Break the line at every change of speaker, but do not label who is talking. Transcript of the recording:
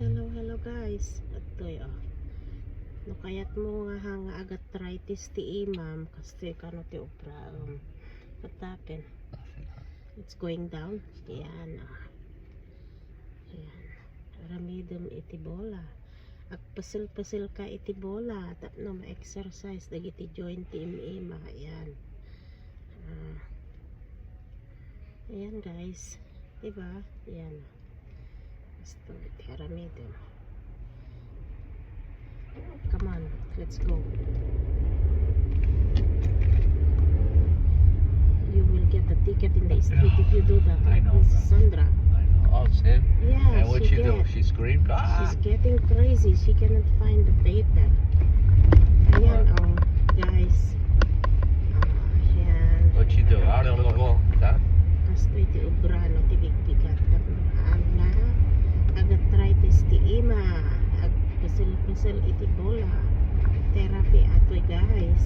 Hello, hello guys. Atoy oh. No kayat mo nga hang arthritis ti imam kasi kano ti upra um, what happened? It's going down. Yan ah. Yan. Ramidum iti bola. Ag pasil-pasil ka iti bola. Tapno ma-exercise dagiti joint ti ima. Yan. Ah. Ayan guys. Diba? Yan. Gusto iti aramidum. Come on, let's go. You will get a ticket in the street if you do that.
I know.
Mrs. Sandra.
I know. Oh, it's?
Yeah,
and what
she
she do? She screamed? Ah!
She's getting crazy. She cannot find the paper. Nasal iti. Therapy ato guys.